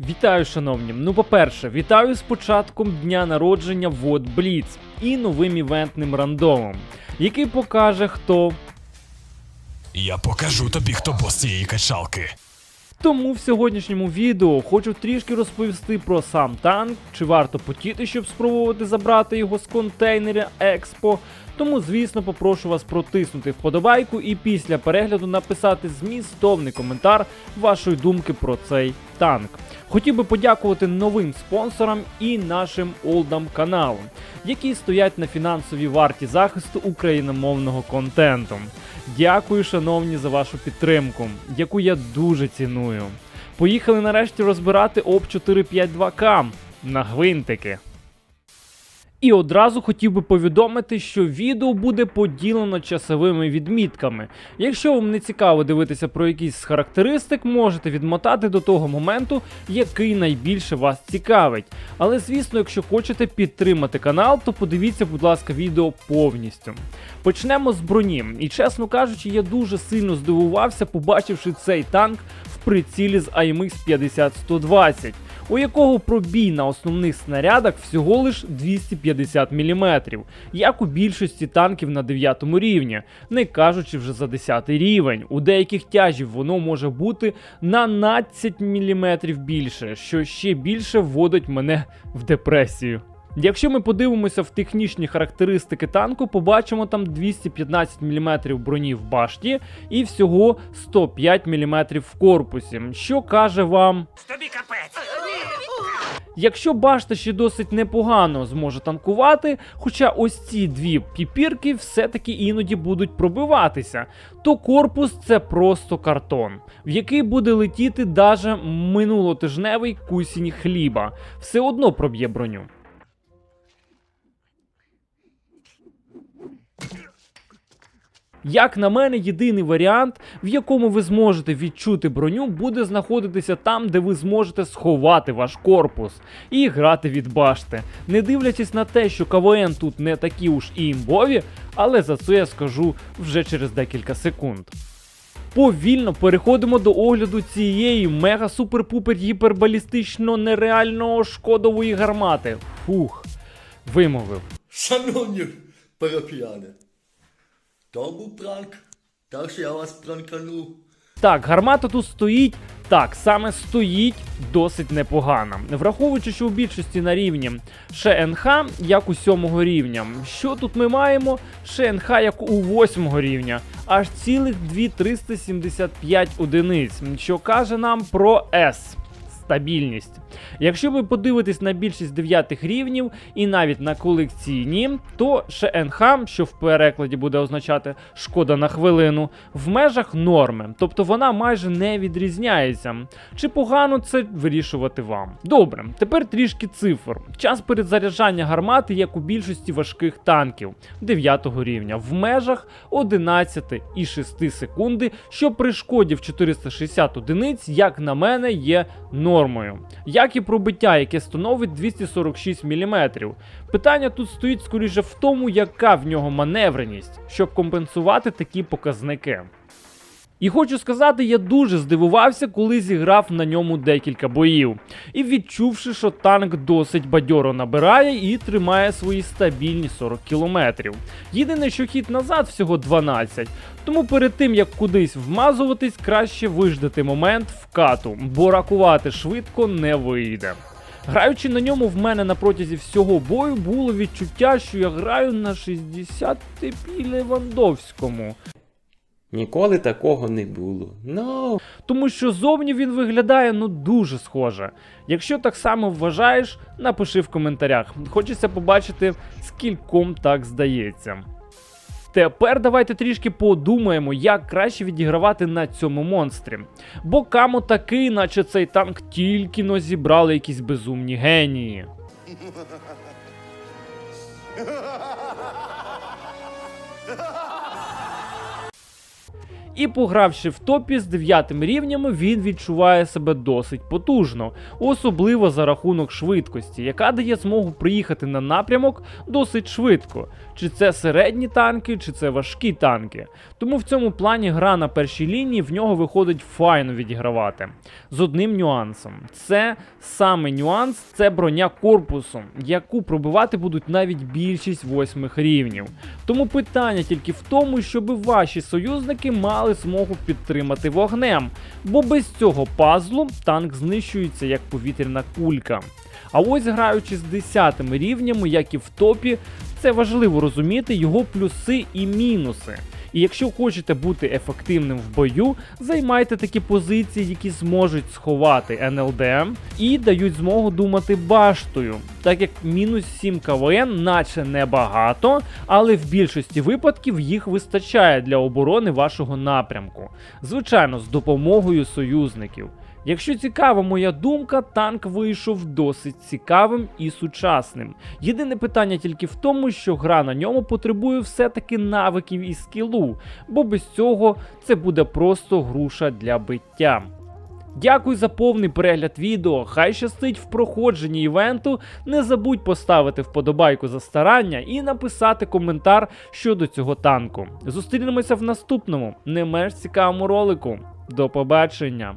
Вітаю, шановні. Ну, по-перше, вітаю з початком дня народження Вот Бліц і новим івентним рандомом, який покаже, хто. Я покажу тобі, хто бос цієї качалки. Тому в сьогоднішньому відео хочу трішки розповісти про сам танк, чи варто потіти, щоб спробувати забрати його з контейнера Експо. Тому, звісно, попрошу вас протиснути вподобайку і після перегляду написати змістовний коментар вашої думки про цей танк. Хотів би подякувати новим спонсорам і нашим олдам каналу, які стоять на фінансовій варті захисту україномовного контенту. Дякую, шановні, за вашу підтримку, яку я дуже ціную. Поїхали нарешті розбирати ОП 452К на гвинтики. І одразу хотів би повідомити, що відео буде поділено часовими відмітками. Якщо вам не цікаво дивитися про якісь з характеристик, можете відмотати до того моменту, який найбільше вас цікавить. Але звісно, якщо хочете підтримати канал, то подивіться, будь ласка, відео повністю. Почнемо з броні. І чесно кажучи, я дуже сильно здивувався, побачивши цей танк в прицілі з AMX 50-120 у якого пробій на основних снарядах всього лиш 250 мм, як у більшості танків на 9 рівні, не кажучи вже за 10 рівень. У деяких тяжів воно може бути на 12 мм більше, що ще більше вводить мене в депресію. Якщо ми подивимося в технічні характеристики танку, побачимо там 215 мм броні в башті і всього 105 мм в корпусі, що каже вам. Тобі капець. Якщо башта ще досить непогано зможе танкувати, хоча ось ці дві піпірки все-таки іноді будуть пробиватися, то корпус це просто картон, в який буде летіти даже минулотижневий кусінь хліба, все одно проб'є броню. Як на мене, єдиний варіант, в якому ви зможете відчути броню, буде знаходитися там, де ви зможете сховати ваш корпус і грати від башти. Не дивлячись на те, що КВН тут не такі уж і імбові, але за це я скажу вже через декілька секунд. Повільно переходимо до огляду цієї мега супер-пупер гіпербалістично нереального шкодової гармати. Фух, вимовив. Шановні парафіяни, то пранк, так що я вас пранкану. Так, гармата тут стоїть. Так, саме стоїть досить непогано. Враховуючи, що у більшості на рівні ШНХ, як у 7 рівня. Що тут ми маємо? ШНХ як у 8 рівня, аж цілих 2375 одиниць, що каже нам про С. Стабільність. Якщо ви подивитесь на більшість дев'ятих рівнів і навіть на колекційні, то ШНХ, що в перекладі буде означати шкода на хвилину, в межах норми, тобто вона майже не відрізняється. Чи погано це вирішувати вам? Добре, тепер трішки цифр. Час перезаряджання гармати, як у більшості важких танків 9 рівня, в межах 11,6 секунди, що при шкоді в 460 одиниць, як на мене, є нормою. Як і пробиття, яке становить 246 мм. Питання тут стоїть скоріше в тому, яка в нього маневреність, щоб компенсувати такі показники. І хочу сказати, я дуже здивувався, коли зіграв на ньому декілька боїв. І відчувши, що танк досить бадьоро набирає і тримає свої стабільні 40 кілометрів. Єдине, що хід назад всього 12. Тому перед тим як кудись вмазуватись, краще виждати момент вкату, бо ракувати швидко не вийде. Граючи на ньому, в мене на протязі всього бою було відчуття, що я граю на 60 типі Левандовському. Ніколи такого не було. Ну. Тому що зовні він виглядає ну дуже схоже. Якщо так само вважаєш, напиши в коментарях. Хочеться побачити, скільком так здається. Тепер давайте трішки подумаємо, як краще відігравати на цьому монстрі. Бо камо такий, наче цей танк тільки но зібрали якісь безумні генії. І погравши в топі з 9 рівнями, він відчуває себе досить потужно, особливо за рахунок швидкості, яка дає змогу приїхати на напрямок досить швидко. Чи це середні танки, чи це важкі танки. Тому в цьому плані гра на першій лінії в нього виходить файно відігравати. З одним нюансом. Це саме нюанс, це броня корпусу, яку пробивати будуть навіть більшість восьмих рівнів. Тому питання тільки в тому, щоб ваші союзники мали змогу підтримати вогнем, бо без цього пазлу танк знищується як повітряна кулька. А ось граючи з 10 рівнями, як і в топі, це важливо розуміти його плюси і мінуси. І якщо хочете бути ефективним в бою, займайте такі позиції, які зможуть сховати НЛД і дають змогу думати баштою, так як мінус 7 КВН, наче небагато, але в більшості випадків їх вистачає для оборони вашого напрямку. Звичайно, з допомогою союзників. Якщо цікава моя думка, танк вийшов досить цікавим і сучасним. Єдине питання тільки в тому, що гра на ньому потребує все-таки навиків і скілу, бо без цього це буде просто груша для биття. Дякую за повний перегляд відео. Хай щастить в проходженні івенту. Не забудь поставити вподобайку за старання і написати коментар щодо цього танку. Зустрінемося в наступному, не менш цікавому ролику. До побачення!